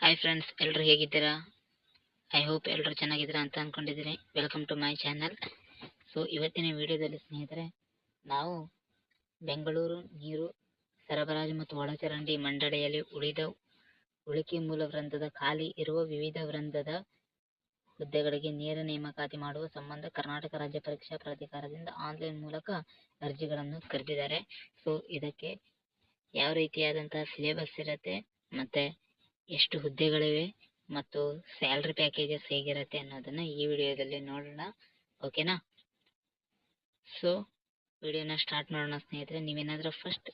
Hi friends ಎಲ್ಲರೂ ಹೇಗಿದ್ದೀರಾ? I hope ಎಲ್ಲರೂ ಚೆನ್ನಾಗಿದ್ದೀರಾ ಅಂತ ಅಂದ್ಕೊಂಡಿದ್ದೀನಿ welcome to my channel so ಇವತ್ತಿನ ವಿಡಿಯೋದಲ್ಲಿ ಸ್ನೇಹಿತರೆ, ನಾವು ಬೆಂಗಳೂರು ನೀರು ಸರಬರಾಜು ಮತ್ತು ಒಳಚರಂಡಿ ಮಂಡಳಿಯಲ್ಲಿ ಉಳಿದ ಉಳಿಕೆ ಮೂಲ ವೃಂದದ ಖಾಲಿ ಇರುವ ವಿವಿಧ ವೃಂದದ ಹುದ್ದೆಗಳಿಗೆ ನೇರ ನೇಮಕಾತಿ ಮಾಡುವ ಸಂಬಂಧ ಕರ್ನಾಟಕ ರಾಜ್ಯ ಪರೀಕ್ಷಾ ಪ್ರಾಧಿಕಾರದಿಂದ ಆನ್ಲೈನ್ ಮೂಲಕ ಅರ್ಜಿಗಳನ್ನು ಕರೆದಿದ್ದಾರೆ. ಸೊ ಇದಕ್ಕೆ ಯಾವ ರೀತಿಯಾದಂತಹ ಸಿಲೆಬಸ್ ಇರುತ್ತೆ ಮತ್ತು ಎಷ್ಟು ಹುದ್ದೆಗಳಿವೆ ಮತ್ತು ಸ್ಯಾಲ್ರಿ ಪ್ಯಾಕೇಜಸ್ ಹೇಗಿರುತ್ತೆ ಅನ್ನೋದನ್ನು ಈ ವಿಡಿಯೋದಲ್ಲಿ ನೋಡೋಣ. ಓಕೆನಾ ಸೊ ವಿಡಿಯೋನ ಸ್ಟಾರ್ಟ್ ಮಾಡೋಣ ಸ್ನೇಹಿತರೆ. ನೀವೇನಾದರೂ ಫಸ್ಟ್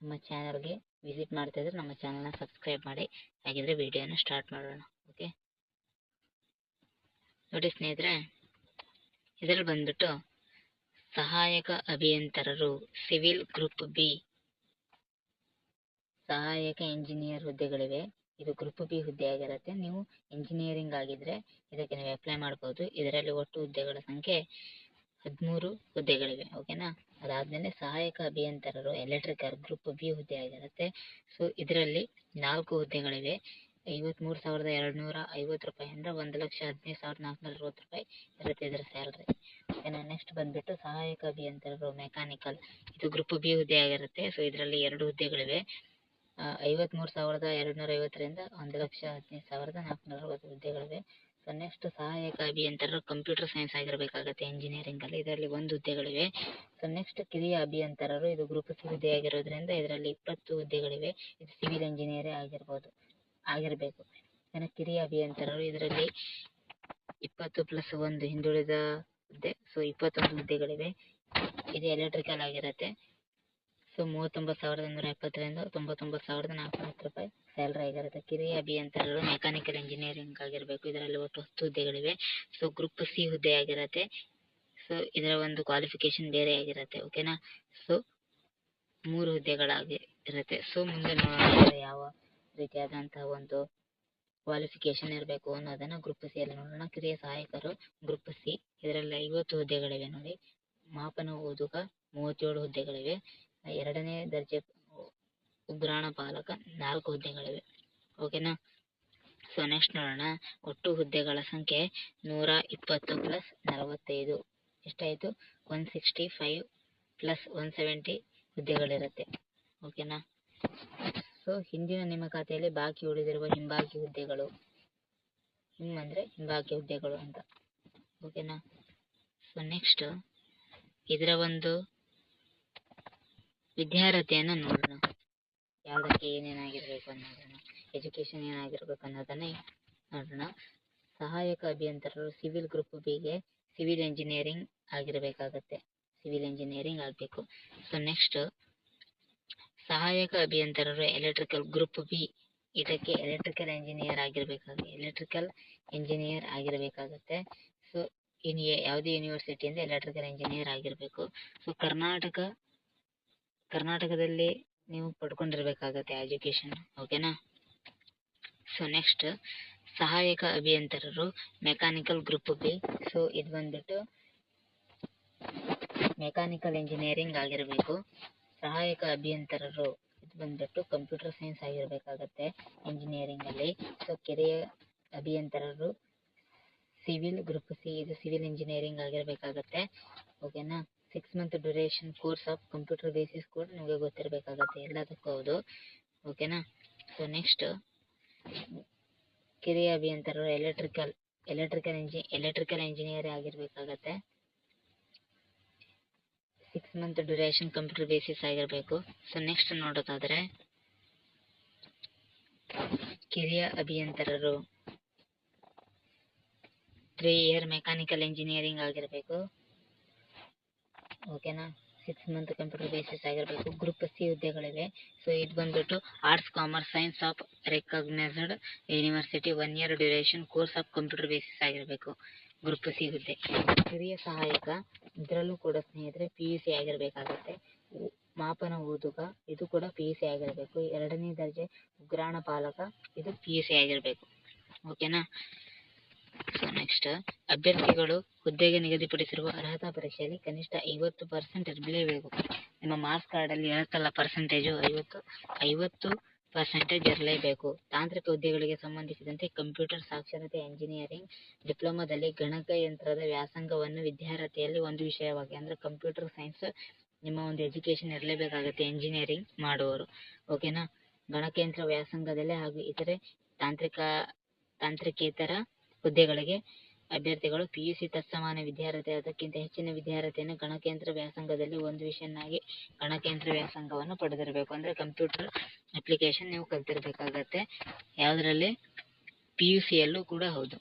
ನಮ್ಮ ಚಾನಲ್ಗೆ ವಿಸಿಟ್ ಮಾಡ್ತಾ ಇದ್ರೆ ನಮ್ಮ ಚಾನಲ್ನ ಸಬ್ಸ್ಕ್ರೈಬ್ ಮಾಡಿ. ಹಾಗಿದ್ರೆ ವಿಡಿಯೋನ ಸ್ಟಾರ್ಟ್ ಮಾಡೋಣ. ಓಕೆ ನೋಡಿ ಸ್ನೇಹಿತರೆ, ಇದರಲ್ಲಿ ಬಂದ್ಬಿಟ್ಟು ಸಹಾಯಕ ಅಭಿಯಂತರರು ಸಿವಿಲ್ ಗ್ರೂಪ್ ಬಿ ಸಹಾಯಕ ಇಂಜಿನಿಯರ್ ಹುದ್ದೆಗಳಿವೆ. ಇದು ಗ್ರೂಪ್ ಬಿ ಹುದ್ದೆ ಆಗಿರುತ್ತೆ. ನೀವು ಇಂಜಿನಿಯರಿಂಗ್ ಆಗಿದ್ರೆ ಇದಕ್ಕೆ ನೀವು ಅಪ್ಲೈ ಮಾಡಬಹುದು ಇದರಲ್ಲಿ ಒಟ್ಟು ಹುದ್ದೆಗಳ ಸಂಖ್ಯೆ ಹದಿಮೂರು ಹುದ್ದೆಗಳಿವೆ ಓಕೆನಾ ಅದಾದಮೇಲೆ ಸಹಾಯಕ ಅಭಿಯಂತರರು ಎಲೆಕ್ಟ್ರಿಕಲ್ ಗ್ರೂಪ್ ಬಿ ಹುದ್ದೆ ಆಗಿರುತ್ತೆ. ಸೊ ಇದರಲ್ಲಿ ನಾಲ್ಕು ಹುದ್ದೆಗಳಿವೆ. ಐವತ್ಮೂರು ಸಾವಿರದ ಎರಡು ನೂರ ಐವತ್ತು ರೂಪಾಯಿಂದ ಒಂದು ಲಕ್ಷ ಹದಿನೈದು ಸಾವಿರದ ನಾಲ್ಕುನೂರ ಅರವತ್ತು ರೂಪಾಯಿ ಇರುತ್ತೆ ಇದರ ಸ್ಯಾಲ್ರಿ ಓಕೆನಾ ನೆಕ್ಸ್ಟ್ ಬಂದ್ಬಿಟ್ಟು ಸಹಾಯಕ ಅಭಿಯಂತರರು ಮೆಕ್ಯಾನಿಕಲ್ ಇದು ಗ್ರೂಪ್ ಬಿ ಹುದ್ದೆ ಆಗಿರುತ್ತೆ. ಸೊ ಇದರಲ್ಲಿ ಎರಡು ಹುದ್ದೆಗಳಿವೆ. ಐವತ್ಮೂರು ಸಾವಿರದ ಎರಡು ನೂರ ಐವತ್ತರಿಂದ ಒಂದು ಲಕ್ಷ ಹದಿನೈದು ಸಾವಿರದ ನಾಲ್ಕುನೂರ ಅರವತ್ತು ಹುದ್ದೆಗಳಿವೆ. ಸೊ ನೆಕ್ಸ್ಟ್ ಸಹಾಯಕ ಅಭಿಯಂತರರು ಕಂಪ್ಯೂಟರ್ ಸೈನ್ಸ್ ಆಗಿರಬೇಕಾಗುತ್ತೆ ಇಂಜಿನಿಯರಿಂಗಲ್ಲಿ ಇದರಲ್ಲಿ ಒಂದು ಹುದ್ದೆಗಳಿವೆ. ಸೊ ನೆಕ್ಸ್ಟ್ ಕಿರಿಯ ಅಭಿಯಂತರರು ಇದು ಗ್ರೂಪ್ ಸಿ ಹುದ್ದೆ ಆಗಿರೋದ್ರಿಂದ ಇದರಲ್ಲಿ ಇಪ್ಪತ್ತು ಹುದ್ದೆಗಳಿವೆ. ಇದು ಸಿವಿಲ್ ಇಂಜಿನಿಯರೇ ಆಗಿರ್ಬೋದು, ಆಗಿರಬೇಕು. ಇನ್ನು ಕಿರಿಯ ಅಭಿಯಂತರರು ಇದರಲ್ಲಿ ಇಪ್ಪತ್ತು ಪ್ಲಸ್ ಒಂದು ಹಿಂದುಳಿದ ಹುದ್ದೆ ಸೊ ಇಪ್ಪತ್ತೊಂದು ಹುದ್ದೆಗಳಿವೆ. ಇದು ಎಲೆಕ್ಟ್ರಿಕಲ್ ಆಗಿರುತ್ತೆ. ಸೊ ಮೂವತ್ತೊಂಬತ್ತು ಸಾವಿರದ ನೂರ ಎಪ್ಪತ್ತರಿಂದ ತೊಂಬತ್ತೊಂಬತ್ತು ಸಾವಿರದ ನಾಲ್ಕುನೂರು ರೂಪಾಯಿ ಸ್ಯಾಲ್ರಿ ಆಗಿರುತ್ತೆ ಕಿರಿಯ ಅಭಿಯಂತರರು, ಮೆಕ್ಯಾನಿಕಲ್ ಇಂಜಿನಿಯರಿಂಗ್ ಆಗಿರಬೇಕು. ಇದರಲ್ಲಿ ಒಟ್ಟು ಹತ್ತು ಹುದ್ದೆಗಳಿವೆ. ಸೊ ಗ್ರೂಪ್ ಸಿ ಹುದ್ದೆ ಆಗಿರುತ್ತೆ. ಸೊ ಇದರ ಒಂದು ಕ್ವಾಲಿಫಿಕೇಶನ್ ಬೇರೆ ಆಗಿರುತ್ತೆ. ಓಕೆನಾ ಸೊ ಮೂರು ಹುದ್ದೆಗಳಾಗಿ ಇರುತ್ತೆ ಸೊ ಮುಂದೆ ನೋಡೋಣ ಯಾವ ರೀತಿಯಾದಂತಹ ಒಂದು ಕ್ವಾಲಿಫಿಕೇಶನ್ ಇರಬೇಕು ಅನ್ನೋದನ್ನ ಗ್ರೂಪ್ ಸಿ ಅಲ್ಲಿ ನೋಡೋಣ. ಕಿರಿಯ ಸಹಾಯಕರು ಗ್ರೂಪ್ ಸಿ. ಇದರಲ್ಲಿ ಐವತ್ತು ಹುದ್ದೆಗಳಿವೆ ನೋಡಿ. ಮಾಪನ ಓದುಗ ಮೂವತ್ತೇಳು ಹುದ್ದೆಗಳಿವೆ. ಎರಡನೇ ದರ್ಜೆ ಉಗ್ರಾಣ ಪಾಲಕ ನಾಲ್ಕು ಹುದ್ದೆಗಳಿವೆ. ಓಕೆನಾ ಸೊ ನೆಕ್ಸ್ಟ್ ನೋಡೋಣ. ಒಟ್ಟು ಹುದ್ದೆಗಳ ಸಂಖ್ಯೆ ನೂರ ಇಪ್ಪತ್ತು ಪ್ಲಸ್ ನಲವತ್ತೈದು. ಎಷ್ಟಾಯಿತು? One sixty five plus one seventy ಹುದ್ದೆಗಳಿರುತ್ತೆ ಓಕೆನಾ ಸೊ ಹಿಂದಿನ ನೇಮಕಾತಿಯಲ್ಲಿ ಬಾಕಿ ಉಳಿದಿರುವ ಹಿಂಬಾಕಿ ಹುದ್ದೆಗಳು. ಹಿಮ್ ಹಿಂಬಾಕಿ ಹುದ್ದೆಗಳು ಅಂತ. ಓಕೆನಾ ಸೊ ನೆಕ್ಸ್ಟ್ ಇದರ ಒಂದು ವಿದ್ಯಾರ್ಹತೆಯನ್ನು ನೋಡೋಣ. ಯಾವುದಕ್ಕೆ ಏನೇನಾಗಿರಬೇಕು ಅನ್ನೋದನ್ನ ಎಜುಕೇಶನ್ ಏನಾಗಿರ್ಬೇಕು ಅನ್ನೋದನ್ನೇ ನೋಡೋಣ. ಸಹಾಯಕ ಅಭಿಯಂತರರು ಸಿವಿಲ್ ಗ್ರೂಪ್ ಬಿಗೆ ಸಿವಿಲ್ ಇಂಜಿನಿಯರಿಂಗ್ ಆಗಿರಬೇಕಾಗತ್ತೆ. ಸಿವಿಲ್ ಇಂಜಿನಿಯರಿಂಗ್ ಆಗಬೇಕು. ಸೊ ನೆಕ್ಸ್ಟ್ ಸಹಾಯಕ ಅಭಿಯಂತರರು ಎಲೆಕ್ಟ್ರಿಕಲ್ ಗ್ರೂಪ್ ಬಿ, ಇದಕ್ಕೆ ಎಲೆಕ್ಟ್ರಿಕಲ್ ಇಂಜಿನಿಯರ್ ಆಗಿರಬೇಕಾಗುತ್ತೆ. ಎಲೆಕ್ಟ್ರಿಕಲ್ ಇಂಜಿನಿಯರ್ ಆಗಿರಬೇಕಾಗತ್ತೆ. ಸೊ ಇನ್ ಯಾವುದೇ ಯೂನಿವರ್ಸಿಟಿಯಿಂದ ಎಲೆಕ್ಟ್ರಿಕಲ್ ಇಂಜಿನಿಯರ್ ಆಗಿರಬೇಕು. ಸೊ ಕರ್ನಾಟಕ ಕರ್ನಾಟಕದಲ್ಲಿ ನೀವು ಪಡ್ಕೊಂಡಿರ್ಬೇಕಾಗತ್ತೆ ಎಜುಕೇಶನ್ ಓಕೆನಾ ಸೊ ನೆಕ್ಸ್ಟ್ ಸಹಾಯಕ ಅಭಿಯಂತರರು ಮೆಕ್ಯಾನಿಕಲ್ ಗ್ರೂಪ್ ಬಿ. ಸೊ ಇದು ಬಂದ್ಬಿಟ್ಟು ಮೆಕ್ಯಾನಿಕಲ್ ಇಂಜಿನಿಯರಿಂಗ್ ಆಗಿರಬೇಕು. ಸಹಾಯಕ ಅಭಿಯಂತರರು ಇದು ಬಂದ್ಬಿಟ್ಟು ಕಂಪ್ಯೂಟರ್ ಸೈನ್ಸ್ ಆಗಿರಬೇಕಾಗತ್ತೆ ಇಂಜಿನಿಯರಿಂಗಲ್ಲಿ ಸೊ ಕೆರೆಯ ಅಭಿಯಂತರರು ಸಿವಿಲ್ ಗ್ರೂಪ್ ಸಿ, ಇದು ಸಿವಿಲ್ ಇಂಜಿನಿಯರಿಂಗ್ ಆಗಿರಬೇಕಾಗತ್ತೆ ಓಕೆನಾ six month duration course of computer basis ಕೂಡ ನಿಮಗೆ ಗೊತ್ತಿರಬೇಕಾಗತ್ತೆ, ಎಲ್ಲದಕ್ಕೂ ಹೌದು. ಓಕೆನಾ ಸೊ ನೆಕ್ಸ್ಟ್ ಕಿರಿಯ ಅಭಿಯಂತರರು ಎಲೆಕ್ಟ್ರಿಕಲ್ ಎಲೆಕ್ಟ್ರಿಕಲ್ ಇಂಜಿ electrical engineer ಆಗಿರಬೇಕಾಗತ್ತೆ. Six month duration computer basis ಆಗಿರಬೇಕು. ಸೊ ನೆಕ್ಸ್ಟ್ ನೋಡೋದಾದ್ರೆ, ಕಿರಿಯ ಅಭಿಯಂತರರು. ತ್ರೀ ಇಯರ್ ಮೆಕ್ಯಾನಿಕಲ್ ಇಂಜಿನಿಯರಿಂಗ್ ಆಗಿರಬೇಕು. ಓಕೆನಾ? ಸಿಕ್ಸ್ ಮಂತ್ ಕಂಪ್ಯೂಟರ್ ಬೇಸಿಸ್ ಆಗಿರಬೇಕು. ಗ್ರೂಪ್ ಸಿ ಹುದ್ದೆಗಳಿವೆ. ಸೊ ಇದು ಬಂದ್ಬಿಟ್ಟು arts commerce science of recognised university one year duration course of computer basis ಆಗಿರಬೇಕು. ಗ್ರೂಪ್ ಸಿ ಹುದ್ದೆ. ಹಿರಿಯ ಸಹಾಯಕ, ಇದರಲ್ಲೂ ಕೂಡ ಸ್ನೇಹಿತರೆ ಪಿ ಯು ಸಿ ಆಗಿರಬೇಕಾಗುತ್ತೆ. ಮಾಪನ, ಓದುಗ, ಇದು ಕೂಡ ಪಿ ಯು ಸಿ ಆಗಿರಬೇಕು. ಎರಡನೇ ದರ್ಜೆ ಉಗ್ರಾಣ ಪಾಲಕ, ಇದು ಪಿ ಯು ಸಿ ಆಗಿರಬೇಕು. ಓಕೆನಾ? ನೆಕ್ಸ್ಟ್ ಅಭ್ಯರ್ಥಿಗಳು ಹುದ್ದೆಗೆ ನಿಗದಿಪಡಿಸಿರುವ ಅರ್ಹತಾ ಪರೀಕ್ಷೆಯಲ್ಲಿ ಕನಿಷ್ಠ ಐವತ್ತು ಪರ್ಸೆಂಟ್ ಇರಲೇಬೇಕು. ನಿಮ್ಮ ಮಾರ್ಕ್ಸ್ ಕಾರ್ಡಲ್ಲಿ ಇರುತ್ತಲ್ಲ ಪರ್ಸೆಂಟೇಜು ಐವತ್ತು ಐವತ್ತು ಪರ್ಸೆಂಟೇಜ್ ಇರಲೇಬೇಕು. ತಾಂತ್ರಿಕ ಹುದ್ದೆಗಳಿಗೆ ಸಂಬಂಧಿಸಿದಂತೆ ಕಂಪ್ಯೂಟರ್ ಸಾಕ್ಷರತೆ ಎಂಜಿನಿಯರಿಂಗ್ ಡಿಪ್ಲೊಮಾದಲ್ಲಿ ಗಣಕಯಂತ್ರದ ವ್ಯಾಸಂಗವನ್ನು ವಿದ್ಯಾರ್ಥಿಯಲ್ಲಿ ಒಂದು ವಿಷಯವಾಗಿ ಅಂದ್ರೆ ಕಂಪ್ಯೂಟರ್ ಸೈನ್ಸ್ ನಿಮ್ಮ ಒಂದು ಎಜುಕೇಶನ್ ಇರಲೇಬೇಕಾಗುತ್ತೆ ಇಂಜಿನಿಯರಿಂಗ್ ಮಾಡುವವರು. ಓಕೆನಾ ಗಣಕಯಂತ್ರ ವ್ಯಾಸಂಗದಲ್ಲಿ ಹಾಗೂ ಇತರೆ ತಾಂತ್ರಿಕ ತಾಂತ್ರಿಕೇತರ ಹುದ್ದೆಗಳಿಗೆ ಅಭ್ಯರ್ಥಿಗಳು ಪಿಯುಸಿ ತತ್ಸಮಾನ ವಿದ್ಯಾರ್ಥಿ ಅದಕ್ಕಿಂತ ಹೆಚ್ಚಿನ ವಿದ್ಯಾರ್ಥಿಯನ್ನು ಗಣಕಯಂತ್ರ ವ್ಯಾಸಂಗದಲ್ಲಿ ಒಂದು ವಿಷಯನ್ನಾಗಿ ಗಣಕಯಂತ್ರ ವ್ಯಾಸಂಗವನ್ನು ಪಡೆದಿರಬೇಕು. ಅಂದರೆ ಕಂಪ್ಯೂಟರ್ ಅಪ್ಲಿಕೇಶನ್ ನೀವು ಕಲ್ತಿರಬೇಕಾಗತ್ತೆ. ಯಾವುದರಲ್ಲಿ? ಪಿ ಯು ಕೂಡ ಹೌದು.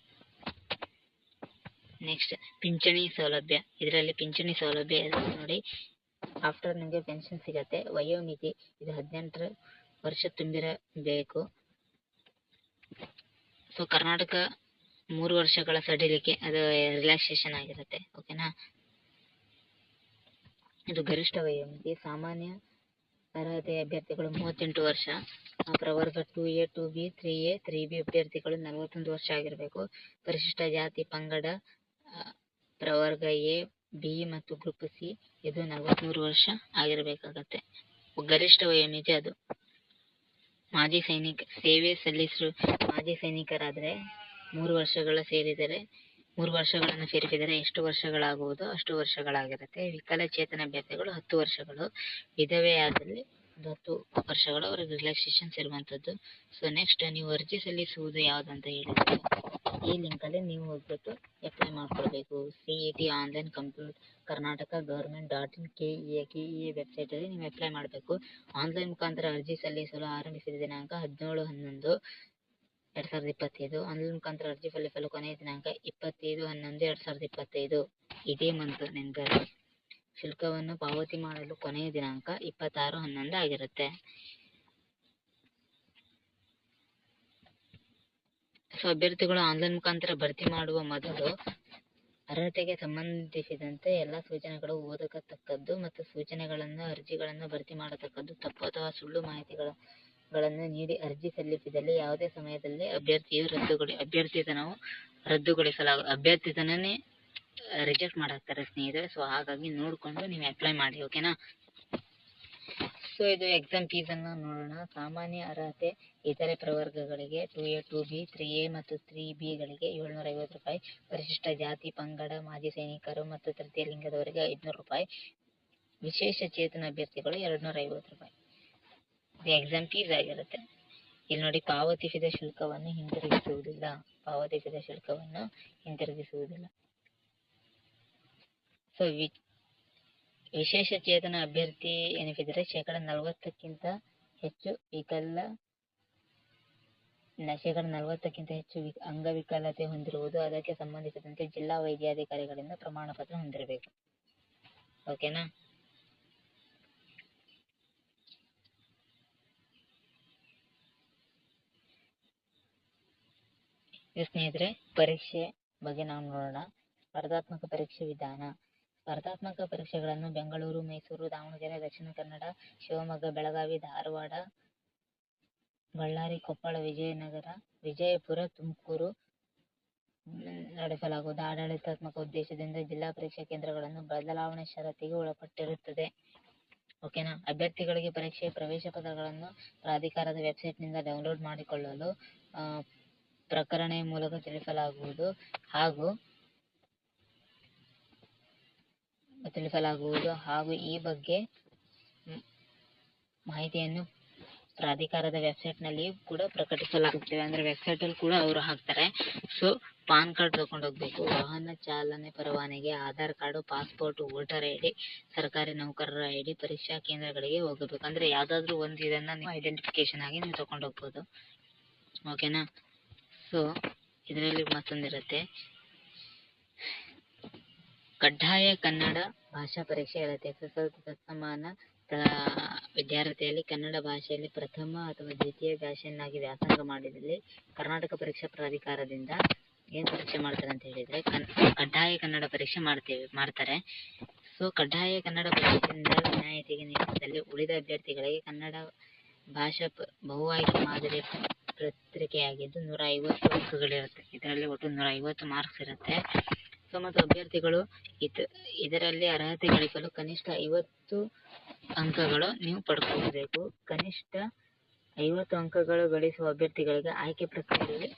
ನೆಕ್ಸ್ಟ್ ಪಿಂಚಣಿ ಸೌಲಭ್ಯ. ಇದರಲ್ಲಿ ಪಿಂಚಣಿ ಸೌಲಭ್ಯ ನೋಡಿ. ಆಫ್ಟರ್ ನಿಮಗೆ ಪೆನ್ಷನ್ ಸಿಗತ್ತೆ. ವಯೋಮಿತಿ ಇದು ಹದಿನೆಂಟು ವರ್ಷ ತುಂಬಿರಬೇಕು. ಸೊ ಕರ್ನಾಟಕ ಮೂರು ವರ್ಷಗಳ ಸಡಿಲಿಕೆ, ಅದು ರಿಲ್ಯಾಕ್ಸೇಷನ್ ಆಗಿರುತ್ತೆ ಓಕೆನಾ ಇದು ಗರಿಷ್ಠ ವಯೋಮಿತಿ, ಸಾಮಾನ್ಯ ಅರ್ಹತೆ ಅಭ್ಯರ್ಥಿಗಳು ಮೂವತ್ತೆಂಟು ವರ್ಷ ಪ್ರವರ್ಗ two A two B three A three B ಅಭ್ಯರ್ಥಿಗಳು ನಲವತ್ತೊಂದು ವರ್ಷ ಆಗಿರಬೇಕು. ಪರಿಶಿಷ್ಟ ಜಾತಿ ಪಂಗಡ ಪ್ರವರ್ಗ ಎ ಬಿ ಮತ್ತು ಗ್ರೂಪ್ ಸಿ ಇದು ನಲವತ್ತ್ಮೂರು ವರ್ಷ ಆಗಿರಬೇಕಾಗತ್ತೆ. ಗರಿಷ್ಠ ವಯೋಮಿತಿ ಅದು. ಮಾಜಿ ಸೈನಿಕ, ಸೇವೆ ಸಲ್ಲಿಸಲು ಮಾಜಿ ಸೈನಿಕರಾದರೆ ಮೂರು ವರ್ಷಗಳ ಸೇರಿದರೆ, ಮೂರು ವರ್ಷಗಳನ್ನು ಸೇರಿಸಿದರೆ ಎಷ್ಟು ವರ್ಷಗಳಾಗುವುದು? ಅಷ್ಟು ವರ್ಷಗಳಾಗಿರುತ್ತೆ. ವಿಕಲಚೇತನ ಅಭ್ಯರ್ಥಿಗಳು ಹತ್ತು ವರ್ಷಗಳು. ವಿಧವೆಯಾದಲ್ಲಿ ಒಂದು ಹತ್ತು ವರ್ಷಗಳು ಅವರಿಗೆ ರಿಲ್ಯಾಕ್ಸೇಷನ್ಸ್ ಇರುವಂಥದ್ದು ಸೊ ನೆಕ್ಸ್ಟ್ ನೀವು ಅರ್ಜಿ ಸಲ್ಲಿಸುವುದು ಯಾವುದಂತ ಹೇಳಿದ್ರೆ, ಈ ಲಿಂಕಲ್ಲಿ ನೀವು ಹೋಗ್ಬಿಟ್ಟು ಅಪ್ಲೈ ಮಾಡ್ಕೊಳ್ಬೇಕು. C E T online computer Karnataka government dot in K K E A ವೆಬ್ಸೈಟಲ್ಲಿ ನೀವು ಅಪ್ಲೈ ಮಾಡಬೇಕು. ಆನ್ಲೈನ್ ಮುಖಾಂತರ ಅರ್ಜಿ ಸಲ್ಲಿಸಲು ಆರಂಭಿಸಿದ ದಿನಾಂಕ ಹದಿನೇಳು ಹನ್ನೊಂದು. ಎರಡು ಸಾವಿರದ ಇಪ್ಪತ್ತೈದು ಆನ್ಲೈನ್ ಮುಖಾಂತರ ಅರ್ಜಿ ಸಲ್ಲಿಸಲು ಕೊನೆಯ ದಿನಾಂಕ ಇಪ್ಪತ್ತೈದು ಹನ್ನೊಂದು ಎರಡು ಸಾವಿರದ ಇಪ್ಪತ್ತೈದು. ಇದೇ ಮಂತ್ ಶುಲ್ಕವನ್ನು ಪಾವತಿ ಮಾಡಲು ಕೊನೆಯ ದಿನಾಂಕ ಇಪ್ಪತ್ತಾರು ಹನ್ನೊಂದು ಆಗಿರುತ್ತೆ. ಸೊ, ಅಭ್ಯರ್ಥಿಗಳು ಆನ್ಲೈನ್ ಮುಖಾಂತರ ಭರ್ತಿ ಮಾಡುವ ಮೊದಲು ಅರ್ಹತೆಗೆ ಸಂಬಂಧಿಸಿದಂತೆ ಎಲ್ಲ ಸೂಚನೆಗಳು ಓದಕತಕ್ಕದ್ದು ಮತ್ತು ಸೂಚನೆಗಳನ್ನು, ಅರ್ಜಿಗಳನ್ನು ಭರ್ತಿ ಮಾಡತಕ್ಕದ್ದು ತಪ್ಪು ಅಥವಾ ಸುಳ್ಳು ಮಾಹಿತಿಗಳ ಗಳನ್ನು ನೀಡಿ ಅರ್ಜಿ ಸಲ್ಲಿಸಿದಲ್ಲಿ ಯಾವುದೇ ಸಮಯದಲ್ಲಿ ಅಭ್ಯರ್ಥಿಯು ರದ್ದುಗೊಳಿ, ಅಭ್ಯರ್ಥಿತನವು ರದ್ದುಗೊಳಿಸಲಾಗ, ಅಭ್ಯರ್ಥಿತನನ್ನೇ ರಿಜೆಕ್ಟ್ ಮಾಡಾಕ್ತಾರೆ ಸ್ನೇಹಿತರೆ. ಸೊ ಹಾಗಾಗಿ ನೋಡಿಕೊಂಡು ನೀವು ಅಪ್ಲೈ ಮಾಡಿ ಓಕೆನಾ ಸೊ ಇದು ಎಕ್ಸಾಮ್ ಫೀಸ್ ಫೀಸನ್ನು ನೋಡೋಣ. ಸಾಮಾನ್ಯ ಅರ್ಹತೆ ಇತರೆ ಪ್ರವರ್ಗಗಳಿಗೆ two A two B three A ಮತ್ತು ತ್ರೀ ಬಿಗಳಿಗೆ ಏಳ್ನೂರ ಐವತ್ತು ರೂಪಾಯಿ. ಪರಿಶಿಷ್ಟ ಜಾತಿ, ಪಂಗಡ, ಮಾಜಿ ಸೈನಿಕರು ಮತ್ತು ತೃತೀಯ ಲಿಂಗದವರಿಗೆ ಐದುನೂರು ರೂಪಾಯಿ. ವಿಶೇಷ ಚೇತನ ಅಭ್ಯರ್ಥಿಗಳು ಎರಡ್ನೂರ ಐವತ್ತು ರೂಪಾಯಿ. ಇದು ಎಕ್ಸಾಮ್ ಫೀಸ್ ಆಗಿರುತ್ತೆ. ಇಲ್ಲಿ ನೋಡಿ ಪಾವತಿಸಿದ ಶುಲ್ಕವನ್ನು ಹಿಂತಿರುಗಿಸುವುದಿಲ್ಲ. ಪಾವತಿಸಿದ ಶುಲ್ಕವನ್ನು ಹಿಂತಿರುಗಿಸುವುದಿಲ್ಲ. ಸೊ ವಿ ವಿಶೇಷ ಚೇತನ ಅಭ್ಯರ್ಥಿ ಎನಿಸಿದರೆ ಶೇಕಡ ನಲವತ್ತಕ್ಕಿಂತ ಹೆಚ್ಚು ವಿಕಲ ಶೇಕಡ ನಲವತ್ತಕ್ಕಿಂತ ಹೆಚ್ಚು ಅಂಗವಿಕಲತೆ ಹೊಂದಿರುವುದು. ಅದಕ್ಕೆ ಸಂಬಂಧಿಸಿದಂತೆ ಜಿಲ್ಲಾ ವೈದ್ಯಾಧಿಕಾರಿಗಳಿಂದ ಪ್ರಮಾಣ ಪತ್ರ ಹೊಂದಿರಬೇಕು ಓಕೆನಾ ಸ್ನೇಹಿತರೆ ಪರೀಕ್ಷೆ ಬಗ್ಗೆ ನಾವು ನೋಡೋಣ. ಸ್ಪರ್ಧಾತ್ಮಕ ಪರೀಕ್ಷೆ ವಿಧಾನ. ಸ್ಪರ್ಧಾತ್ಮಕ ಪರೀಕ್ಷೆಗಳನ್ನು ಬೆಂಗಳೂರು, ಮೈಸೂರು, ದಾವಣಗೆರೆ, ದಕ್ಷಿಣ ಕನ್ನಡ, ಶಿವಮೊಗ್ಗ, ಬೆಳಗಾವಿ, ಧಾರವಾಡ, ಬಳ್ಳಾರಿ, ಕೊಪ್ಪಳ, ವಿಜಯನಗರ, ವಿಜಯಪುರ, ತುಮಕೂರು ನಡೆಸಲಾಗುವುದು. ಆಡಳಿತಾತ್ಮಕ ಉದ್ದೇಶದಿಂದ ಜಿಲ್ಲಾ ಪರೀಕ್ಷಾ ಕೇಂದ್ರಗಳನ್ನು ಬದಲಾವಣೆ ಷರತ್ತಿಗೆ ಒಳಪಟ್ಟಿರುತ್ತದೆ. ಓಕೆನಾ? ಅಭ್ಯರ್ಥಿಗಳಿಗೆ ಪರೀಕ್ಷೆ ಪ್ರವೇಶ ಪತ್ರಗಳನ್ನು ಪ್ರಾಧಿಕಾರದ ವೆಬ್ಸೈಟ್ನಿಂದ ಡೌನ್ಲೋಡ್ ಮಾಡಿಕೊಳ್ಳಲು ಆ, ಪ್ರಕಟಣೆಯ ಮೂಲಕ ತಿಳಿಸಲಾಗುವುದು ಹಾಗೂ ತಿಳಿಸಲಾಗುವುದು ಹಾಗೂ ಈ ಬಗ್ಗೆ ಮಾಹಿತಿಯನ್ನು ಪ್ರಾಧಿಕಾರದ ವೆಬ್ಸೈಟ್ನಲ್ಲಿ ಕೂಡ ಪ್ರಕಟಿಸಲಾಗುತ್ತದೆ. ಅಂದರೆ ವೆಬ್ಸೈಟಲ್ಲಿ ಕೂಡ ಅವರು ಹಾಕ್ತಾರೆ. ಸೊ ಪಾನ್ ಕಾರ್ಡ್ ತಗೊಂಡು ಹೋಗ್ಬೇಕು. ವಾಹನ ಚಾಲನೆ ಪರವಾನಗಿ Aadhaar card passport voter I D ಸರ್ಕಾರಿ ನೌಕರರ ಐ ಡಿ ಪರೀಕ್ಷಾ ಕೇಂದ್ರಗಳಿಗೆ ಹೋಗಬೇಕು. ಅಂದರೆ ಯಾವುದಾದ್ರೂ ಒಂದು ಇದನ್ನು ನೀವು ಐಡೆಂಟಿಫಿಕೇಶನ್ ಆಗಿ ನೀವು ತಗೊಂಡು ಹೋಗ್ಬೋದು. ಓಕೆನಾ ಸೊ ಇದರಲ್ಲಿ ಮತ್ತೊಂದಿರುತ್ತೆ. ಕಡ್ಡಾಯ ಕನ್ನಡ ಭಾಷಾ ಪರೀಕ್ಷೆ ಇರುತ್ತೆ ಎಸ್ ಎಸ್ ಎಲ್ ಸಿ ತತ್ಸಮಾನ ವಿದ್ಯಾರ್ಥಿಯಲ್ಲಿ ಕನ್ನಡ ಭಾಷೆಯಲ್ಲಿ ಪ್ರಥಮ ಅಥವಾ ದ್ವಿತೀಯ ಭಾಷೆಯನ್ನಾಗಿ ವ್ಯಾಸಂಗ ಮಾಡಿದಲ್ಲಿ ಕರ್ನಾಟಕ ಪರೀಕ್ಷಾ ಪ್ರಾಧಿಕಾರದಿಂದ ಏನು ಪರೀಕ್ಷೆ ಮಾಡ್ತಾರೆ ಅಂತ ಹೇಳಿದ್ರೆ ಕಡ್ಡಾಯ ಕನ್ನಡ ಪರೀಕ್ಷೆ ಮಾಡ್ತೇವೆ, ಮಾಡ್ತಾರೆ. ಸೊ ಕಡ್ಡಾಯ ಕನ್ನಡ ಪರೀಕ್ಷೆಯಿಂದ ವಿನಾಯಿತಿಗೆ ನೀಡಿದಲ್ಲಿ ಉಳಿದ ಅಭ್ಯರ್ಥಿಗಳಿಗೆ ಕನ್ನಡ ಭಾಷಾ ಬಹು ಆಯ್ಕೆ ಮಾದರಿ ಪತ್ರಿಕೆಯಾಗಿದ್ದು ನೂರ ಐವತ್ತು ಅಂಕಗಳಿರುತ್ತೆ. ಇದರಲ್ಲಿ ಒಟ್ಟು ನೂರ ಐವತ್ತು ಮಾರ್ಕ್ಸ್ ಇರುತ್ತೆ. ಸೊ ಮತ್ತು ಅಭ್ಯರ್ಥಿಗಳು ಇದ್, ಇದರಲ್ಲಿ ಅರ್ಹತೆ ಗಳಿಸಲು ಕನಿಷ್ಠ ಐವತ್ತು ಅಂಕಗಳು ನೀವು ಪಡ್ಕೋಬೇಕು. ಕನಿಷ್ಠ ಐವತ್ತು ಅಂಕಗಳು ಗಳಿಸುವ ಅಭ್ಯರ್ಥಿಗಳಿಗೆ ಆಯ್ಕೆ ಪ್ರಕ್ರಿಯೆಯಲ್ಲಿ,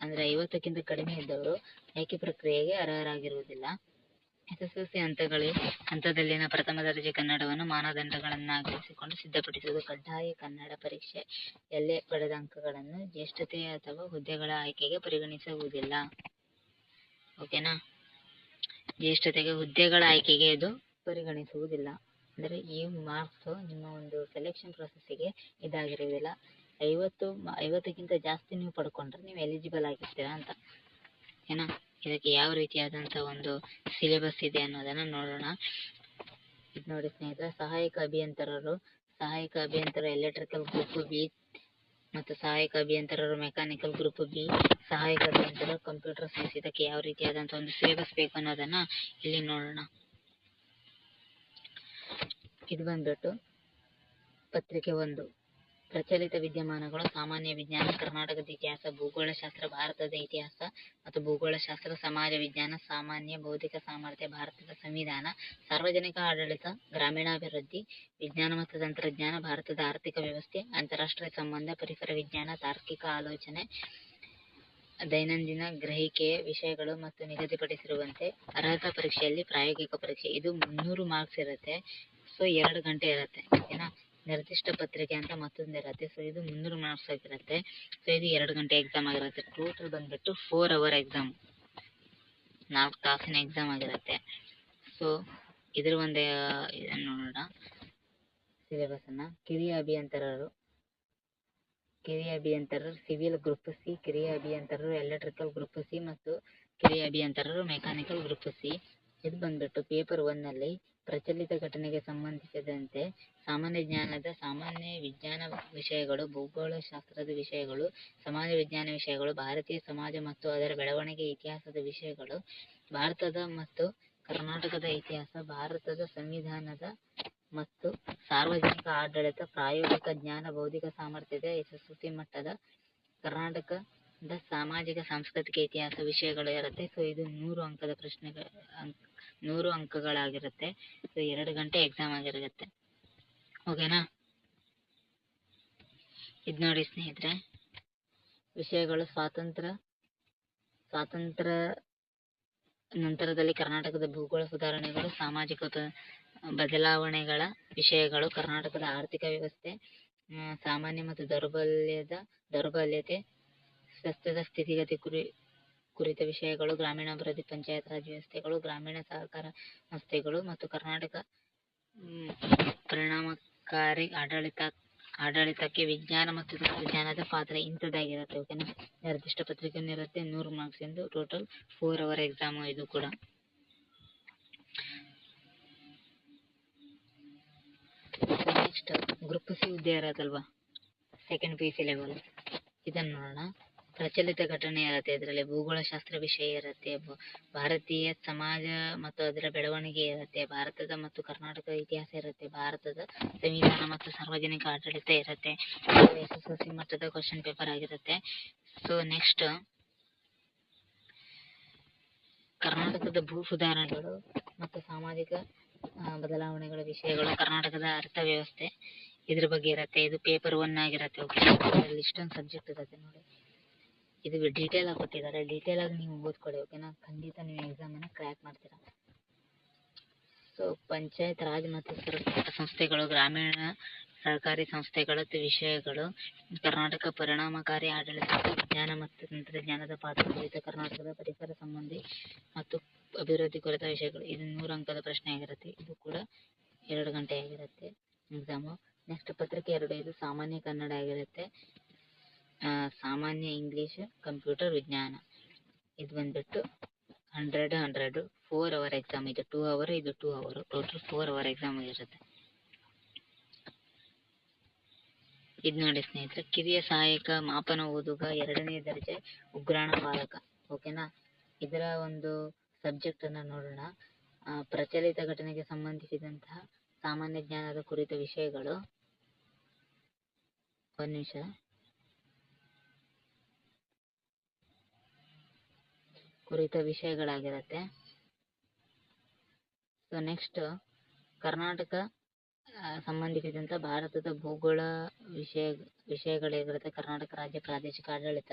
ಅಂದರೆ ಐವತ್ತಕ್ಕಿಂತ ಕಡಿಮೆ ಇದ್ದವರು ಆಯ್ಕೆ ಪ್ರಕ್ರಿಯೆಗೆ ಅರ್ಹರಾಗಿರುವುದಿಲ್ಲ. ಎಸ್ ಎಸ್ ಎಲ್ ಹಂತದಲ್ಲಿನ ಪ್ರಥಮ ದರ್ಜೆ ಕನ್ನಡವನ್ನು ಮಾನದಂಡಗಳನ್ನಾಗಿರಿಸಿಕೊಂಡು ಸಿದ್ಧಪಡಿಸುವುದು ಕಡ್ಡಾಯ ಕನ್ನಡ ಪರೀಕ್ಷೆಯಲ್ಲೇ ಪಡೆದ ಅಂಕಗಳನ್ನು ಜ್ಯೇಷ್ಠತೆ ಅಥವಾ ಹುದ್ದೆಗಳ ಆಯ್ಕೆಗೆ ಪರಿಗಣಿಸುವುದಿಲ್ಲ. ಓಕೆನಾ? ಜ್ಯೇಷ್ಠತೆಗೆ ಹುದ್ದೆಗಳ ಆಯ್ಕೆಗೆ ಇದು ಪರಿಗಣಿಸುವುದಿಲ್ಲ. ಅಂದರೆ ಈ ಮಾರ್ಕ್ಸ್ ನಿಮ್ಮ ಒಂದು ಸೆಲೆಕ್ಷನ್ ಪ್ರೊಸೆಸ್ಗೆ ಇದಾಗಿರುವುದಿಲ್ಲ. ಐವತ್ತು, ಐವತ್ತಕ್ಕಿಂತ ಜಾಸ್ತಿ ನೀವು ಪಡ್ಕೊಂಡ್ರೆ ನೀವು ಎಲಿಜಿಬಲ್ ಆಗಿರ್ತೀರಾ ಅಂತ. ಇದಕ್ಕೆ ಯಾವ ರೀತಿಯಾದಂಥ ಒಂದು ಸಿಲೆಬಸ್ ಇದೆ ಅನ್ನೋದನ್ನು ನೋಡೋಣ. ಇದು ನೋಡಿ ಸ್ನೇಹಿತರೆ, ಸಹಾಯಕ ಅಭಿಯಂತರರು, ಸಹಾಯಕ ಅಭಿಯಂತರ ಎಲೆಕ್ಟ್ರಿಕಲ್ ಗ್ರೂಪ್ ಬಿ ಮತ್ತು ಸಹಾಯಕ ಅಭಿಯಂತರರು ಮೆಕ್ಯಾನಿಕಲ್ ಗ್ರೂಪ್ ಬಿ ಸಹಾಯಕ ಅಭಿಯಂತರ ಕಂಪ್ಯೂಟರ್ ಸೈನ್ಸ್ ಇದಕ್ಕೆ ಯಾವ ರೀತಿಯಾದಂಥ ಒಂದು ಸಿಲೆಬಸ್ ಬೇಕು ಅನ್ನೋದನ್ನ ಇಲ್ಲಿ ನೋಡೋಣ. ಇದು ಬಂದ್ಬಿಟ್ಟು ಪತ್ರಿಕೆ ಒಂದು. ಪ್ರಚಲಿತ ವಿದ್ಯಮಾನಗಳು ಸಾಮಾನ್ಯ ವಿಜ್ಞಾನ ಕರ್ನಾಟಕದ ಇತಿಹಾಸ, ಭೂಗೋಳಶಾಸ್ತ್ರ, ಭಾರತದ ಇತಿಹಾಸ ಮತ್ತು ಭೂಗೋಳಶಾಸ್ತ್ರ, ಸಮಾಜ ವಿಜ್ಞಾನ, ಸಾಮಾನ್ಯ ಬೌದ್ಧಿಕ ಸಾಮರ್ಥ್ಯ, ಭಾರತದ ಸಂವಿಧಾನ, ಸಾರ್ವಜನಿಕ ಆಡಳಿತ, ಗ್ರಾಮೀಣಾಭಿವೃದ್ಧಿ, ವಿಜ್ಞಾನ ಮತ್ತು ತಂತ್ರಜ್ಞಾನ, ಭಾರತದ ಆರ್ಥಿಕ ವ್ಯವಸ್ಥೆ, ಅಂತಾರಾಷ್ಟ್ರೀಯ ಸಂಬಂಧ, ಪರಿಸರ ವಿಜ್ಞಾನ, ತಾರ್ಕಿಕ ಆಲೋಚನೆ, ದೈನಂದಿನ ಗ್ರಹಿಕೆಯ ವಿಷಯಗಳು ಮತ್ತು ನಿಗದಿಪಡಿಸಿರುವಂತೆ ಅರ್ಹತಾ ಪರೀಕ್ಷೆಯಲ್ಲಿ ಪ್ರಾಯೋಗಿಕ ಪರೀಕ್ಷೆ. ಇದು ಮುನ್ನೂರು ಮಾರ್ಕ್ಸ್ ಇರುತ್ತೆ. ಸೊ ಎರಡು ಗಂಟೆ ಇರುತ್ತೆ. ಓಕೆನಾ ನಿರ್ದಿಷ್ಟ ಪತ್ರಿಕೆ ಅಂತ ಮತ್ತೊಂದು ಇರುತ್ತೆ. ಸೊ ಇದು ಮುನ್ನೂರು ಮಾರ್ಕ್ಸ್ ಆಗಿರುತ್ತೆ ಸೊ ಇದು ಎರಡು ಗಂಟೆ ಎಕ್ಸಾಮ್ ಆಗಿರುತ್ತೆ. ಟೋಟಲ್ ಬಂದ್ಬಿಟ್ಟು ಫೋರ್ ಅವರ್ ಎಕ್ಸಾಮ್ ನಾಲ್ಕು ತಾಸಿನ ಎಕ್ಸಾಮ್ ಆಗಿರುತ್ತೆ. ಸೊ ಇದ್ರ ಒಂದೇ, ಇದನ್ನ ನೋಡೋಣ. ಸಿಲೆಬಸ್ ಅನ್ನ. ಕಿರಿಯ ಅಭಿಯಂತರರು. ಕಿರಿಯ ಅಭಿಯಂತರರು ಸಿವಿಲ್ ಗ್ರೂಪ್ ಸಿ ಕಿರಿಯ ಅಭಿಯಂತರರು ಎಲೆಕ್ಟ್ರಿಕಲ್ ಗ್ರೂಪ್ ಸಿ ಮತ್ತು ಕಿರಿಯ ಅಭಿಯಂತರರು ಮೆಕ್ಯಾನಿಕಲ್ ಗ್ರೂಪ್ ಸಿ ಇದು ಬಂದ್ಬಿಟ್ಟು ಪೇಪರ್ ಒನ್ನಲ್ಲಿ ಪ್ರಚಲಿತ ಘಟನೆಗೆ ಸಂಬಂಧಿಸಿದಂತೆ ಸಾಮಾನ್ಯ ಜ್ಞಾನದ, ಸಾಮಾನ್ಯ ವಿಜ್ಞಾನ ವಿಷಯಗಳು, ಭೂಗೋಳಶಾಸ್ತ್ರದ ವಿಷಯಗಳು, ಸಮಾಜ ವಿಜ್ಞಾನ ವಿಷಯಗಳು, ಭಾರತೀಯ ಸಮಾಜ ಮತ್ತು ಅದರ ಬೆಳವಣಿಗೆ ಇತಿಹಾಸದ ವಿಷಯಗಳು, ಭಾರತದ ಮತ್ತು ಕರ್ನಾಟಕದ ಇತಿಹಾಸ, ಭಾರತದ ಸಂವಿಧಾನದ ಮತ್ತು ಸಾರ್ವಜನಿಕ ಆಡಳಿತ, ಪ್ರಾಯೋಗಿಕ ಜ್ಞಾನ, ಬೌದ್ಧಿಕ ಸಾಮರ್ಥ್ಯದ ಯಶಸ್ವಿ ಮಟ್ಟದ ಕರ್ನಾಟಕದ ಸಾಮಾಜಿಕ, ಸಾಂಸ್ಕೃತಿಕ ಇತಿಹಾಸ ವಿಷಯಗಳು ಇರುತ್ತೆ. ಸೊ ಇದು ನೂರು ಅಂಕದ ಪ್ರಶ್ನೆಗಳ ಅಂಕ್ ನೂರು ಅಂಕಗಳಾಗಿರುತ್ತೆ. ಸೊ, ಎರಡು ಗಂಟೆ ಎಕ್ಸಾಮ್ ಆಗಿರುತ್ತೆ. ಓಕೆನಾ? ಇದು ನೋಡಿ ಸ್ನೇಹಿತರೆ, ವಿಷಯಗಳು ಸ್ವಾತಂತ್ರ್ಯ ಸ್ವಾತಂತ್ರ್ಯ ನಂತರದಲ್ಲಿ ಕರ್ನಾಟಕದ ಭೂಗೋಳ ಸುಧಾರಣೆಗಳು ಸಾಮಾಜಿಕ ಬದಲಾವಣೆಗಳ ವಿಷಯಗಳು, ಕರ್ನಾಟಕದ ಆರ್ಥಿಕ ವ್ಯವಸ್ಥೆ ಸಾಮಾನ್ಯ ಮತ್ತು ದೌರ್ಬಲ್ಯದ, ದೌರ್ಬಲ್ಯತೆ ಸ್ವಸ್ಥದ ಸ್ಥಿತಿಗತಿ ಕುರಿ ಕುರಿತ ವಿಷಯಗಳು ಗ್ರಾಮೀಣಾಭಿವೃದ್ಧಿ ಪಂಚಾಯತ್ ರಾಜ್ ವ್ಯವಸ್ಥೆಗಳು, ಗ್ರಾಮೀಣ ಸಹಕಾರ ಸಂಸ್ಥೆಗಳು ಮತ್ತು ಕರ್ನಾಟಕ ಪರಿಣಾಮಕಾರಿ ಆಡಳಿತ, ಆಡಳಿತಕ್ಕೆ ವಿಜ್ಞಾನ ಮತ್ತು ತಂತ್ರಜ್ಞಾನದ ಪಾತ್ರ ಇಂಥದ್ದಾಗಿರುತ್ತೆ ಓಕೆನಾ ನಿರ್ದಿಷ್ಟ ಪತ್ರಿಕೆ ಇರುತ್ತೆ, ನೂರು ಮಾರ್ಕ್ಸ್ ಎಂದು ಟೋಟಲ್ ಫೋರ್ ಅವರ್ ಎಕ್ಸಾಮ್ ಇದು ಕೂಡ. ನೆಕ್ಸ್ಟ್ ಗ್ರೂಪ್ ಸಿ ಹುದ್ದೆ ಇರತ್ತಲ್ವಾ ಸೆಕೆಂಡ್ ಪಿ ಸಿ ಲೆವೆಲ್ ಇದನ್ನು ನೋಡೋಣ. ಪ್ರಚಲಿತ ಘಟನೆ ಇರುತ್ತೆ, ಇದರಲ್ಲಿ ಭೂಗೋಳಶಾಸ್ತ್ರ ವಿಷಯ ಇರುತ್ತೆ ಭಾರತೀಯ ಸಮಾಜ ಮತ್ತು ಅದರ ಬೆಳವಣಿಗೆ ಇರುತ್ತೆ, ಭಾರತದ ಮತ್ತು ಕರ್ನಾಟಕದ ಇತಿಹಾಸ ಇರುತ್ತೆ, ಭಾರತದ ಸಂವಿಧಾನ ಮತ್ತು ಸಾರ್ವಜನಿಕ ಆಡಳಿತ ಇರುತ್ತೆ ಎಸ್ ಎಸ್ ಎಲ್ ಸಿ ಮಟ್ಟದ ಕ್ವಶನ್ ಪೇಪರ್ ಆಗಿರುತ್ತೆ. ಸೊ ನೆಕ್ಸ್ಟ್ ಕರ್ನಾಟಕದ ಭೂ ಸುಧಾರಣೆಗಳು ಮತ್ತು ಸಾಮಾಜಿಕ ಬದಲಾವಣೆಗಳ ವಿಷಯಗಳು, ಕರ್ನಾಟಕದ ಅರ್ಥವ್ಯವಸ್ಥೆ ಇದ್ರ ಬಗ್ಗೆ ಇರುತ್ತೆ, ಇದು ಪೇಪರ್ ಒನ್ ಆಗಿರುತ್ತೆ ಇಷ್ಟೊಂದು ಸಬ್ಜೆಕ್ಟ್ ಇರುತ್ತೆ ನೋಡಿ. ಇದು ಡೀಟೇಲ್ ಆಗಿ ಕೊಟ್ಟಿದ್ದಾರೆ ಡೀಟೇಲ್ ಆಗಿ ನೀವು ಓದ್ಕೊಳ್ಳಿ ಓಕೆನಾ ಖಂಡಿತ ನೀವು ಎಕ್ಸಾಮ್ ಅನ್ನು ಕ್ರ್ಯಾಕ್ ಮಾಡ್ತೀರಾ. ಸೊ ಪಂಚಾಯತ್ ರಾಜ್ ಮತ್ತು ಸರ್ಕಾರ ಸಂಸ್ಥೆಗಳು, ಗ್ರಾಮೀಣ ಸರ್ಕಾರಿ ಸಂಸ್ಥೆಗಳ ವಿಷಯಗಳು, ಕರ್ನಾಟಕ ಪರಿಣಾಮಕಾರಿ ಆಡಳಿತ, ವಿಜ್ಞಾನ ಮತ್ತು ತಂತ್ರಜ್ಞಾನದ ಪಾತ್ರ ಕುರಿತ ಕರ್ನಾಟಕದ ಪರಿಸರ ಸಂಬಂಧಿ ಮತ್ತು ಅಭಿವೃದ್ಧಿ ಕುರಿತ ವಿಷಯಗಳು. ಇದು ನೂರು ಅಂಕದ ಪ್ರಶ್ನೆ ಆಗಿರುತ್ತೆ. ಇದು ಕೂಡ ಎರಡು ಗಂಟೆ ಆಗಿರುತ್ತೆ. ಎಕ್ಸಾಮು ನೆಕ್ಸ್ಟ್ ಪತ್ರಿಕೆ ಎರಡು. ಇದು ಸಾಮಾನ್ಯ ಕನ್ನಡ ಆಗಿರುತ್ತೆ. ಸಾಮಾನ್ಯ ಇಂಗ್ಲಿಷ್ ಕಂಪ್ಯೂಟರ್ ವಿಜ್ಞಾನ. ಇದು ಬಂದ್ಬಿಟ್ಟು hundred hundred four hour exam ಇದು ಟೂ ಅವರ್ ಇದು two hour total four hour exam ಆಗಿರುತ್ತೆ ಇದು ನೋಡಿ ಸ್ನೇಹಿತರೆ, ಕಿರಿಯ ಸಹಾಯಕ, ಮಾಪನ, ಓದುಗ, ಎರಡನೇ ದರ್ಜೆ, ಉಗ್ರಾಣ ಬಾಲಕ. ಓಕೆನಾ ಇದರ ಒಂದು ಸಬ್ಜೆಕ್ಟ್ ಅನ್ನ ನೋಡೋಣ. ಪ್ರಚಲಿತ ಘಟನೆಗೆ ಸಂಬಂಧಿಸಿದಂತಹ ಸಾಮಾನ್ಯ ಜ್ಞಾನದ ಕುರಿತ ವಿಷಯಗಳು. ಒಂದು ನಿಮಿಷ. ಕುರಿತ ವಿಷಯಗಳಾಗಿರುತ್ತೆ. ಸೊ ನೆಕ್ಸ್ಟ್ ಕರ್ನಾಟಕ ಸಂಬಂಧಿಸಿದಂಥ ಭಾರತದ ಭೂಗೋಳ ವಿಷಯ ವಿಷಯಗಳಿರುತ್ತೆ ಕರ್ನಾಟಕ ರಾಜ್ಯ ಪ್ರಾದೇಶಿಕ ಆಡಳಿತ,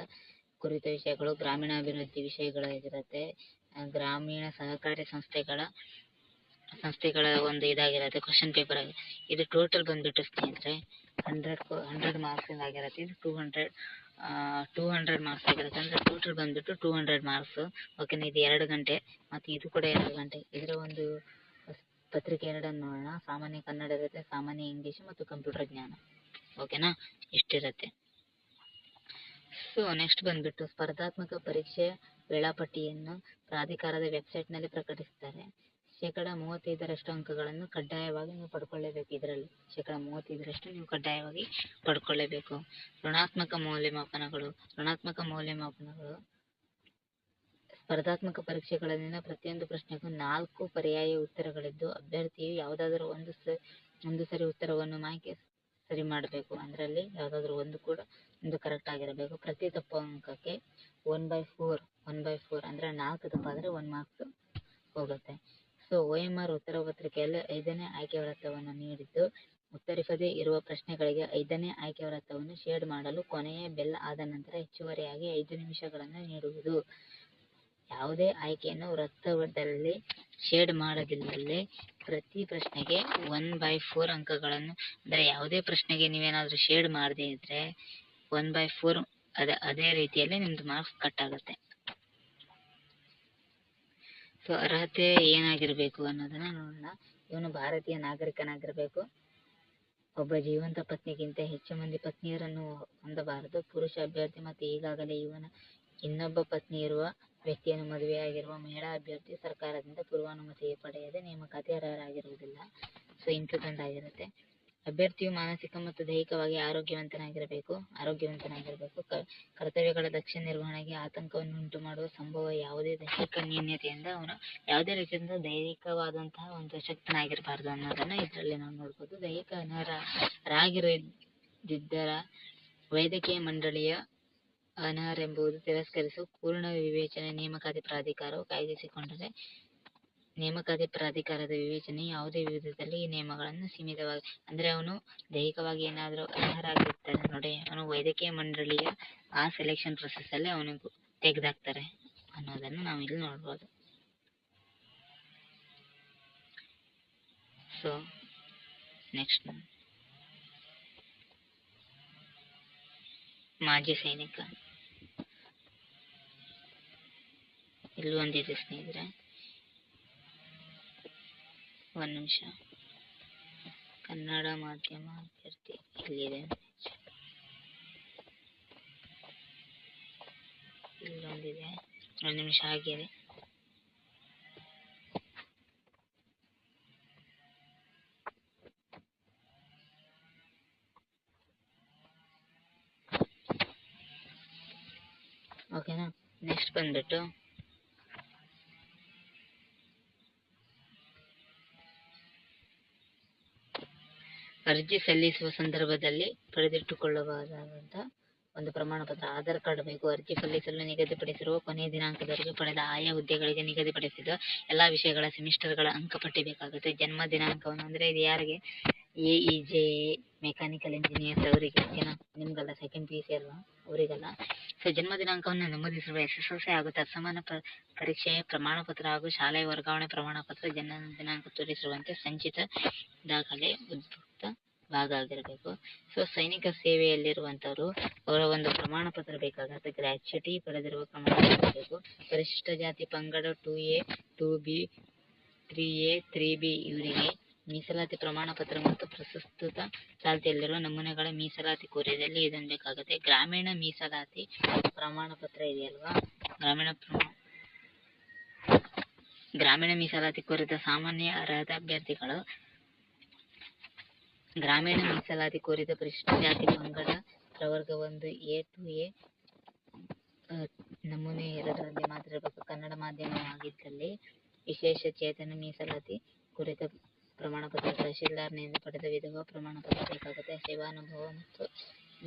ಕುರಿತ ವಿಷಯಗಳು, ಗ್ರಾಮೀಣಾಭಿವೃದ್ಧಿ ವಿಷಯಗಳಾಗಿರುತ್ತೆ. ಗ್ರಾಮೀಣ ಸಹಕಾರಿ ಸಂಸ್ಥೆಗಳ ಸಂಸ್ಥೆಗಳ ಒಂದು ಇದಾಗಿರುತ್ತೆ ಕ್ವಶನ್ ಪೇಪರ್ ಆಗಿ. ಇದು ಟೋಟಲ್ ಬಂದ್ಬಿಟ್ಟು ಸ್ನೇಹಿತರೆ ಹಂಡ್ರೆಡ್ ಹಂಡ್ರೆಡ್ ಮಾರ್ಕ್ಸಿಂದ ಆಗಿರುತ್ತೆ. ಇದು two hundred two hundred marks ಆಗಿರತ್ತೆ. ಅಂದರೆ ಟೋಟಲ್ ಬಂದ್ಬಿಟ್ಟು ಟೂ ಹಂಡ್ರೆಡ್ ಮಾರ್ಕ್ಸು ಓಕೆನಾ ಇದು ಎರಡು ಗಂಟೆ. ಮತ್ತು ಇದು ಕೂಡ ಎರಡು ಗಂಟೆ. ಇದರ ಒಂದು ಪತ್ರಿಕೆ ಎರಡನ್ನು ನೋಡೋಣ. ಸಾಮಾನ್ಯ ಕನ್ನಡ ಇರುತ್ತೆ. ಸಾಮಾನ್ಯ ಇಂಗ್ಲೀಷ್ ಮತ್ತು ಕಂಪ್ಯೂಟರ್ ಜ್ಞಾನ. ಓಕೆನಾ ಇಷ್ಟಿರುತ್ತೆ. ಸೊ ನೆಕ್ಸ್ಟ್ ಬಂದ್ಬಿಟ್ಟು ಸ್ಪರ್ಧಾತ್ಮಕ ಪರೀಕ್ಷೆ ವೇಳಾಪಟ್ಟಿಯನ್ನು ಪ್ರಾಧಿಕಾರದ ವೆಬ್ಸೈಟ್ನಲ್ಲಿ ಪ್ರಕಟಿಸ್ತಾರೆ. ಶೇಕಡ ಮೂವತ್ತೈದರಷ್ಟು ಅಂಕಗಳನ್ನು ಕಡ್ಡಾಯವಾಗಿ ನೀವು ಪಡ್ಕೊಳ್ಳೇಬೇಕು ಇದರಲ್ಲಿ. ಶೇಕಡ ಮೂವತ್ತೈದರಷ್ಟು ನೀವು ಕಡ್ಡಾಯವಾಗಿ ಪಡ್ಕೊಳ್ಳೇಬೇಕು. ಋಣಾತ್ಮಕ ಮೌಲ್ಯಮಾಪನಗಳು ಋಣಾತ್ಮಕ ಮೌಲ್ಯಮಾಪನಗಳು, ಸ್ಪರ್ಧಾತ್ಮಕ ಪರೀಕ್ಷೆಗಳಲ್ಲಿನ ಪ್ರತಿಯೊಂದು ಪ್ರಶ್ನೆಗೂ ನಾಲ್ಕು ಪರ್ಯಾಯ ಉತ್ತರಗಳಿದ್ದು, ಅಭ್ಯರ್ಥಿಯು ಯಾವುದಾದರೂ ಒಂದು ಸ, ಒಂದು ಸರಿ ಉತ್ತರವನ್ನು ಮಾಹಿತಿ ಸರಿ ಮಾಡಬೇಕು. ಅದರಲ್ಲಿ ಯಾವುದಾದ್ರೂ ಒಂದು ಕೂಡ ಒಂದು ಕರೆಕ್ಟ್ ಆಗಿರಬೇಕು. ಪ್ರತಿ ತಪ್ಪು ಅಂಕಕ್ಕೆ one by four one by four ಅಂದರೆ ನಾಲ್ಕು ತಪ್ಪಾದರೆ ಒನ್ ಮಾರ್ಕ್ಸ್ ಹೋಗುತ್ತೆ. ಸೊ ಒ ಎಂ ಆರ್ ಉತ್ತರ ಪತ್ರಿಕೆಯಲ್ಲಿ ಐದನೇ ಆಯ್ಕೆ ವೃತ್ತವನ್ನು ನೀಡಿದ್ದು, ಉತ್ತರಿಸದೇ ಇರುವ ಪ್ರಶ್ನೆಗಳಿಗೆ ಐದನೇ ಆಯ್ಕೆ ವೃತ್ತವನ್ನು ಶೇಡ್ ಮಾಡಲು ಕೊನೆಯ ಬೆಲ್ ಆದ ನಂತರ ಹೆಚ್ಚುವರಿಯಾಗಿ ಐದು ನಿಮಿಷಗಳನ್ನು ನೀಡುವುದು. ಯಾವುದೇ ಆಯ್ಕೆಯನ್ನು ವೃತ್ತದಲ್ಲಿ ಶೇಡ್ ಮಾಡದಿದ್ದಲ್ಲಿ ಪ್ರತಿ ಪ್ರಶ್ನೆಗೆ ಒನ್ ಬೈ ಫೋರ್ ಅಂಕಗಳನ್ನು, ಅಂದರೆ ಯಾವುದೇ ಪ್ರಶ್ನೆಗೆ ನೀವೇನಾದರೂ ಶೇಡ್ ಮಾಡದೇ ಇದ್ದರೆ ಒನ್ ಬೈ ಫೋರ್ ಅದೇ ಅದೇ ರೀತಿಯಲ್ಲಿ ನಿಮ್ಮದು ಮಾರ್ಕ್ಸ್ ಕಟ್ ಆಗುತ್ತೆ. ಸೊ ಅರ್ಹತೆ ಏನಾಗಿರಬೇಕು ಅನ್ನೋದನ್ನ ನೋಡೋಣ. ಇವನು ಭಾರತೀಯ ನಾಗರಿಕನಾಗಿರಬೇಕು. ಒಬ್ಬ ಜೀವಂತ ಪತ್ನಿಗಿಂತ ಹೆಚ್ಚು ಮಂದಿ ಪತ್ನಿಯರನ್ನು ಹೊಂದಬಾರದು. ಪುರುಷ ಅಭ್ಯರ್ಥಿ ಮತ್ತು ಈಗಾಗಲೇ ಇವನ ಇನ್ನೊಬ್ಬ ಪತ್ನಿ ಇರುವ ವ್ಯಕ್ತಿಯನ್ನು ಮದುವೆಯಾಗಿರುವ ಮಹಿಳಾ ಅಭ್ಯರ್ಥಿ ಸರ್ಕಾರದಿಂದ ಪೂರ್ವಾನುಮತಿ ಪಡೆಯದೆ ನೇಮಕಾತಿ ಅರ್ಹರಾಗಿರುವುದಿಲ್ಲ. ಸೊ ಇಂಥದ್ದೊಂದಾಗಿರುತ್ತೆ. ಅಭ್ಯರ್ಥಿಯು ಮಾನಸಿಕ ಮತ್ತು ದೈಹಿಕವಾಗಿ ಆರೋಗ್ಯವಂತನಾಗಿರಬೇಕು. ಆರೋಗ್ಯವಂತನಾಗಿರಬೇಕು. ಕ, ಕರ್ತವ್ಯಗಳ ದಕ್ಷ ನಿರ್ವಹಣೆಗೆ ಆತಂಕವನ್ನು ಉಂಟು ಮಾಡುವ ಸಂಭವ ಯಾವುದೇ ದೈಹಿಕ ನ್ಯೂನ್ಯತೆಯಿಂದ ಅವನು ಯಾವುದೇ ರೀತಿಯಿಂದ ದೈಹಿಕವಾದಂತಹ ಒಂದು ಶಕ್ತನಾಗಿರಬಾರ್ದು ಅನ್ನೋದನ್ನ ಇದರಲ್ಲಿ ನಾವು ನೋಡ್ಬೋದು. ದೈಹಿಕ ಅನರ್ಹರಾಗಿರದಿದ್ದರ ವೈದ್ಯಕೀಯ ಮಂಡಳಿಯ ಅನರ್ಹರೆಂಬುದು ತಿರಸ್ಕರಿಸು, ಪೂರ್ಣ ವಿವೇಚನೆ, ನೇಮಕಾತಿ ಪ್ರಾಧಿಕಾರವು ಕಾಯ್ದಿರಿಸಿಕೊಂಡರೆ ನೇಮಕಾತಿ ಪ್ರಾಧಿಕಾರದ ವಿವೇಚನೆ ಯಾವುದೇ ವಿಧದಲ್ಲಿ ಈ ನಿಯಮಗಳನ್ನು ಸೀಮಿತವಾಗಿ, ಅಂದರೆ ಅವನು ದೈಹಿಕವಾಗಿ ಏನಾದರೂ ಅರ್ಹರಾಗಿರ್ತಾರೆ ನೋಡಿ, ಅವನು ವೈದ್ಯಕೀಯ ಮಂಡಳಿಯ ಆ ಸೆಲೆಕ್ಷನ್ ಪ್ರೊಸೆಸ್ಸಲ್ಲಿ ಅವನಿಗೆ ತೆಗೆದಾಕ್ತಾರೆ ಅನ್ನೋದನ್ನು ನಾವು ಇಲ್ಲಿ ನೋಡ್ಬೋದು. ಸೊ ನೆಕ್ಸ್ಟ್ ಮಾಜಿ ಸೈನಿಕ. ಇಲ್ಲಿ ಒಂದಿದೆ ಸ್ನೇಹಿತರೆ. ಒಂದು ನಿಮಿಷ ಕನ್ನಡ ಮಾಧ್ಯಮ ಅಭ್ಯರ್ಥಿ ಇಲ್ಲಿದೆ ಇಲ್ಲೊಂದಿದೆ ಒಂದು ನಿಮಿಷ ಆಗಿದೆ ಓಕೆನಾ ನೆಕ್ಸ್ಟ್ ಬಂದ್ಬಿಟ್ಟು ಅರ್ಜಿ ಸಲ್ಲಿಸುವ ಸಂದರ್ಭದಲ್ಲಿ ಪಡೆದಿಟ್ಟುಕೊಳ್ಳಬಹುದಾದಂತಹ ಒಂದು ಪ್ರಮಾಣ ಪತ್ರ ಆಧಾರ್ ಕಾರ್ಡ್ ಬೇಕು. ಅರ್ಜಿ ಸಲ್ಲಿಸಲು ನಿಗದಿಪಡಿಸಿರುವ ಕೊನೆಯ ದಿನಾಂಕದವರೆಗೆ ಪಡೆದ ಆಯಾ ಹುದ್ದೆಗಳಿಗೆ ನಿಗದಿಪಡಿಸಿದ ಎಲ್ಲಾ ವಿಷಯಗಳ ಸೆಮಿಸ್ಟರ್ಗಳ ಅಂಕಪಟ್ಟಿ ಬೇಕಾಗುತ್ತೆ. ಜನ್ಮ ದಿನಾಂಕವನ್ನು ಅಂದ್ರೆ ಇದು ಯಾರಿಗೆ? A E J mechanical engineers ಅವರಿಗೆ. ನಿಮ್ಗಲ್ಲ ಸೆಕೆಂಡ್ ಪಿ ಯು ಸಿ ಅಲ್ವಾ? ಅವರಿಗಲ್ಲ. ಸೊ ಜನ್ಮ ದಿನಾಂಕವನ್ನು ನಮೂದಿಸಿರುವ ಎಸ್ ಎಸ್ ಎಲ್ ಸಿ ಹಾಗೂ ತತ್ಸಮಾನ ಪರೀಕ್ಷೆಯ ಪ್ರಮಾಣ ಪತ್ರ ಹಾಗೂ ಶಾಲೆಯ ವರ್ಗಾವಣೆ ಪ್ರಮಾಣ ಪತ್ರ ಜನ್ಮ ದಿನಾಂಕ ತೋರಿಸಿರುವಂತೆ ಸಂಚಿತ ದಾಖಲೆ ಉದ್ಭುಕ್ತ ಭಾಗ ಆಗಿರಬೇಕು. ಸೊ ಸೈನಿಕ ಸೇವೆಯಲ್ಲಿರುವಂತವರು ಅವರ ಒಂದು ಪ್ರಮಾಣ ಪತ್ರ ಬೇಕಾಗುತ್ತೆ. ಗ್ರಾಚ್ಯುಟಿ ಪಡೆದಿರುವ ಪ್ರಮಾಣ ಪತ್ರ ಪರಿಶಿಷ್ಟ ಜಾತಿ ಪಂಗಡ two A two B three A three B ಇವರಿಗೆ ಮೀಸಲಾತಿ ಪ್ರಮಾಣ ಪತ್ರ ಮತ್ತು ಪ್ರಸ್ತುತ ಚಾಲ್ತಿಯಲ್ಲಿರುವ ನಮೂನೆಗಳ ಮೀಸಲಾತಿ ಕೋರಿದಲ್ಲಿ ಇದನ್ನು ಬೇಕಾಗುತ್ತೆ. ಗ್ರಾಮೀಣ ಮೀಸಲಾತಿ ಪ್ರಮಾಣ ಪತ್ರ ಇದೆಯಲ್ವಾ? ಗ್ರಾಮೀಣ ಗ್ರಾಮೀಣ ಮೀಸಲಾತಿ ಕೋರಿದ ಸಾಮಾನ್ಯ ಅರ್ಹತಾ ಅಭ್ಯರ್ಥಿಗಳು ಗ್ರಾಮೀಣ ಮೀಸಲಾತಿ ಕೋರಿದ ಪರಿಶಿಷ್ಟ ಜಾತಿ ಪಂಗಡ ಪ್ರವರ್ಗ ಒಂದು ಎ ಟು ಎ ನಮೂನೆ ಎರಡರಲ್ಲಿ ಮಾತ್ರ ಕನ್ನಡ ಮಾಧ್ಯಮವಾಗಿದ್ದಲ್ಲಿ ವಿಶೇಷ ಚೇತನ ಮೀಸಲಾತಿ ಕುರಿತ ಪ್ರಮಾಣ ಪತ್ರ ತಹಶೀಲ್ದಾರ್ನಿಂದ ಪಡೆದ ವಿಧವಾ ಪ್ರಮಾಣ ಪತ್ರ ಬೇಕಾಗುತ್ತೆ. ಸೇವಾನುಭವ ಮತ್ತು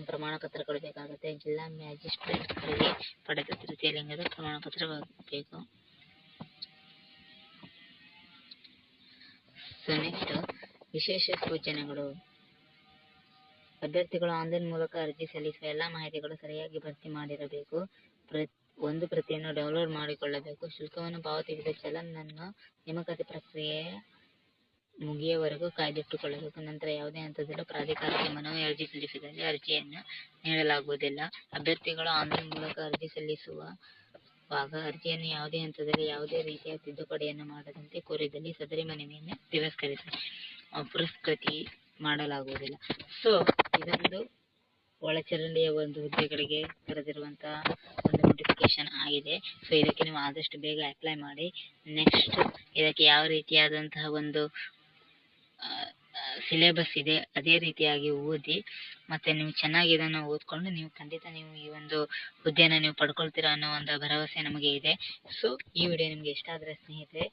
ಪ್ರಮಾಣ ಪತ್ರಗಳು ಬೇಕಾಗುತ್ತೆ. ಜಿಲ್ಲಾ ಮ್ಯಾಜಿಸ್ಟ್ರೇಟ್ಗಳಿಗೆ ಪಡೆದ ತೃತೀಯ ಲಿಂಗದ ಪ್ರಮಾಣ ಪತ್ರ ಬೇಕು. ನೆಕ್ಸ್ಟ್ ವಿಶೇಷ ಸೂಚನೆಗಳು. ಅಭ್ಯರ್ಥಿಗಳು ಆನ್ಲೈನ್ ಮೂಲಕ ಅರ್ಜಿ ಸಲ್ಲಿಸುವ ಎಲ್ಲಾ ಮಾಹಿತಿಗಳು ಸರಿಯಾಗಿ ಭರ್ತಿ ಮಾಡಿರಬೇಕು. ಒಂದು ಪ್ರತಿಯನ್ನು ಡೌನ್ಲೋಡ್ ಮಾಡಿಕೊಳ್ಳಬೇಕು. ಶುಲ್ಕವನ್ನು ಪಾವತಿಸಿದ ಚಲನ್ ಅನ್ನು ನೇಮಕಾತಿ ಪ್ರಕ್ರಿಯೆ ಮುಗಿಯುವವರೆಗೂ ಕಾಯ್ದಿಟ್ಟುಕೊಳ್ಳಬೇಕು. ನಂತರ ಯಾವುದೇ ಹಂತದಲ್ಲೂ ಪ್ರಾಧಿಕಾರಕ್ಕೆ ಮನವಿ ಅರ್ಜಿ ಸಲ್ಲಿಸಿದಲ್ಲಿ ಅರ್ಜಿಯನ್ನು ನೀಡಲಾಗುವುದಿಲ್ಲ. ಅಭ್ಯರ್ಥಿಗಳು ಆನ್ಲೈನ್ ಮೂಲಕ ಅರ್ಜಿ ಸಲ್ಲಿಸುವಾಗ ಅರ್ಜಿಯನ್ನು ಯಾವುದೇ ಹಂತದಲ್ಲಿ ಯಾವುದೇ ರೀತಿಯ ತಿದ್ದುಪಡಿಯನ್ನು ಮಾಡದಂತೆ ಕೋರಿದಲ್ಲಿ ಸದರಿ ಮನವಿಯನ್ನು ತಿರಸ್ಕರಿಸಿ ಪುರಸ್ಕೃತಿ ಮಾಡಲಾಗುವುದಿಲ್ಲ. ಸೊ ಇದೊಂದು ಒಳಚರಂಡಿಯ ಒಂದು ಹುದ್ದೆಗಳಿಗೆ ಕರೆದಿರುವಂತಹ ಒಂದು ನೋಟಿಫಿಕೇಶನ್ ಆಗಿದೆ. ಸೊ ಇದಕ್ಕೆ ನೀವು ಆದಷ್ಟು ಬೇಗ ಅಪ್ಲೈ ಮಾಡಿ. ನೆಕ್ಸ್ಟ್ ಇದಕ್ಕೆ ಯಾವ ರೀತಿಯಾದಂತಹ ಒಂದು ಸಿಲೆಬಸ್ ಇದೆ, ಅದೇ ರೀತಿಯಾಗಿ ಓದಿ, ಮತ್ತೆ ನೀವು ಚೆನ್ನಾಗಿ ಇದನ್ನು ಓದಿಕೊಂಡು ನೀವು ಖಂಡಿತ ನೀವು ಈ ಒಂದು ಹುದ್ದೆನ ನೀವು ಪಡ್ಕೊಳ್ತೀರಾ ಅನ್ನೋ ಒಂದು ಭರವಸೆ ನಮಗೆ ಇದೆ. ಸೊ ಈ ವಿಡಿಯೋ ನಿಮಗೆ ಇಷ್ಟ ಆದರೆ ಸ್ನೇಹಿತರೆ,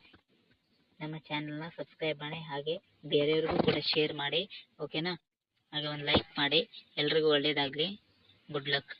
ನಮ್ಮ ಚಾನಲ್ನ ಸಬ್ಸ್ಕ್ರೈಬ್ ಮಾಡಿ, ಹಾಗೆ ಬೇರೆಯವ್ರಿಗೂ ಕೂಡ ಶೇರ್ ಮಾಡಿ ಓಕೆನಾ ಹಾಗೆ ಒಂದು ಲೈಕ್ ಮಾಡಿ, ಎಲ್ರಿಗೂ ಒಳ್ಳೆಯದಾಗಲಿ ಗುಡ್ ಲಕ್